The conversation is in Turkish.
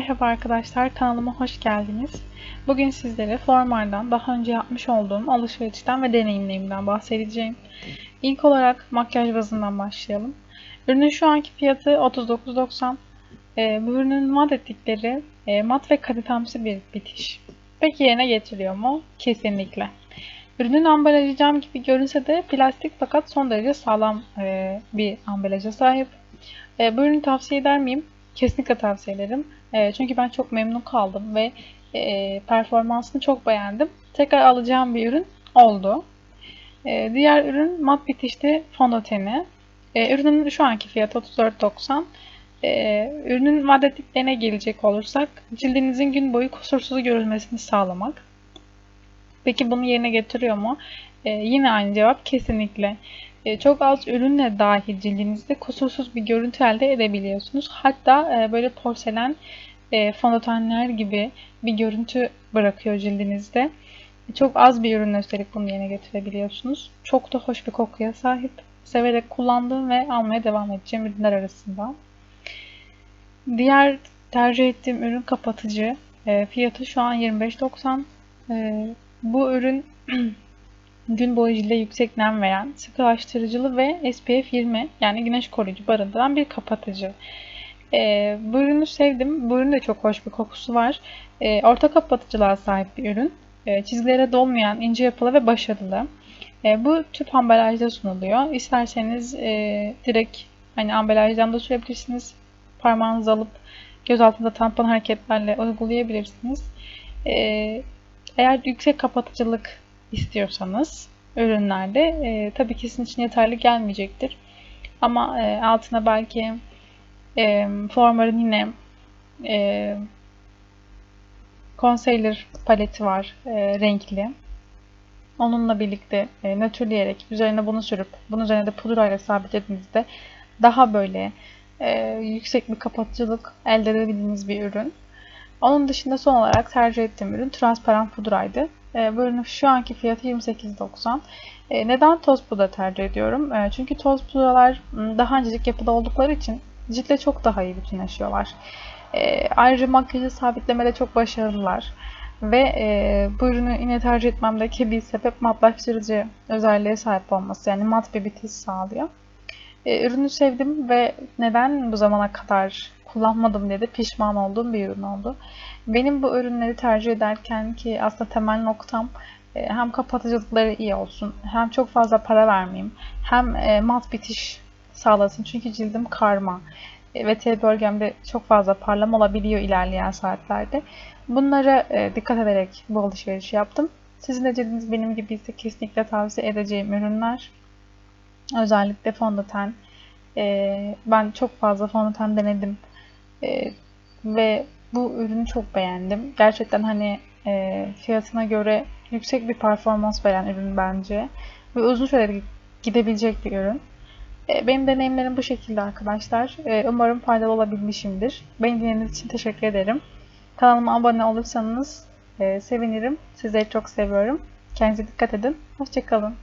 Merhaba arkadaşlar, kanalıma hoş geldiniz. Bugün sizlere Flormar'dan daha önce yapmış olduğum alışverişten ve deneyimlerimden bahsedeceğim. İlk olarak makyaj bazından başlayalım. Ürünün şu anki fiyatı 39.90. Ee, bu ürünün mat ettikleri e, mat ve kalitemsi bir bitiş. Peki yerine getiriyor mu? Kesinlikle. Ürünün ambalajı cam gibi görünse de plastik fakat son derece sağlam e, bir ambalaja sahip. E, bu ürünü tavsiye eder miyim? Kesinlikle tavsiye ederim. E, çünkü ben çok memnun kaldım ve e, performansını çok beğendim. Tekrar alacağım bir ürün oldu. E, diğer ürün mat bitişli fondöteni. E, ürünün şu anki fiyatı 34.90. E, ürünün maddetliklerine gelecek olursak cildinizin gün boyu kusursuz görülmesini sağlamak. Peki bunu yerine getiriyor mu? E, yine aynı cevap kesinlikle. E, çok az ürünle dahi cildinizde kusursuz bir görüntü elde edebiliyorsunuz. Hatta e, böyle porselen e, fondötenler gibi bir görüntü bırakıyor cildinizde. Çok az bir ürünle üstelik bunu yerine getirebiliyorsunuz. Çok da hoş bir kokuya sahip. Severek kullandığım ve almaya devam edeceğim ürünler arasında. Diğer tercih ettiğim ürün kapatıcı. Fiyatı şu an 25.90. E, bu ürün gün boyu cilde yüksek nem veren, sıkılaştırıcılı ve SPF 20 yani güneş koruyucu barındıran bir kapatıcı. E, bu ürünü sevdim. Bu ürünün de çok hoş bir kokusu var. E, orta kapatıcılığa sahip bir ürün. E, çizgilere dolmayan, ince yapılı ve başarılı. E, bu tüp ambalajda sunuluyor. İsterseniz e, direkt hani ambalajdan da sürebilirsiniz. Parmağınızı alıp göz altında tampon hareketlerle uygulayabilirsiniz. E, eğer yüksek kapatıcılık istiyorsanız ürünlerde e, tabii ki sizin için yeterli gelmeyecektir. Ama e, altına belki e, Formar'ın yine e, concealer paleti var e, renkli. Onunla birlikte e, nötrleyerek üzerine bunu sürüp bunun üzerine de pudrayla sabitlediğinizde daha böyle e, yüksek bir kapatıcılık elde edebildiğiniz bir ürün. Onun dışında son olarak tercih ettiğim ürün transparan pudraydı. E, bu ürünün şu anki fiyatı 28.90. E, neden toz pudra tercih ediyorum? E, çünkü toz pudralar daha incecik yapıda oldukları için ciltle çok daha iyi bütünleşiyorlar. E, ayrıca makyajı sabitlemede çok başarılılar. Ve e, bu ürünü yine tercih etmemdeki bir sebep matlaştırıcı özelliğe sahip olması. Yani mat bir bitiş sağlıyor. E, ürünü sevdim ve neden bu zamana kadar kullanmadım diye de pişman olduğum bir ürün oldu. Benim bu ürünleri tercih ederken ki aslında temel noktam e, hem kapatıcılıkları iyi olsun, hem çok fazla para vermeyeyim, hem e, mat bitiş sağlasın. Çünkü cildim karma e, ve T bölgemde çok fazla parlama olabiliyor ilerleyen saatlerde. Bunlara dikkat ederek bu alışverişi yaptım. Sizin de cildiniz benim gibi ise kesinlikle tavsiye edeceğim ürünler. Özellikle fondöten. Ben çok fazla fondöten denedim. Ve bu ürünü çok beğendim. Gerçekten hani fiyatına göre yüksek bir performans veren ürün bence. Ve uzun süre gidebilecek bir ürün. Benim deneyimlerim bu şekilde arkadaşlar. Umarım faydalı olabilmişimdir. Beni dinlediğiniz için teşekkür ederim. Kanalıma abone olursanız sevinirim. Sizleri çok seviyorum. Kendinize dikkat edin. Hoşçakalın.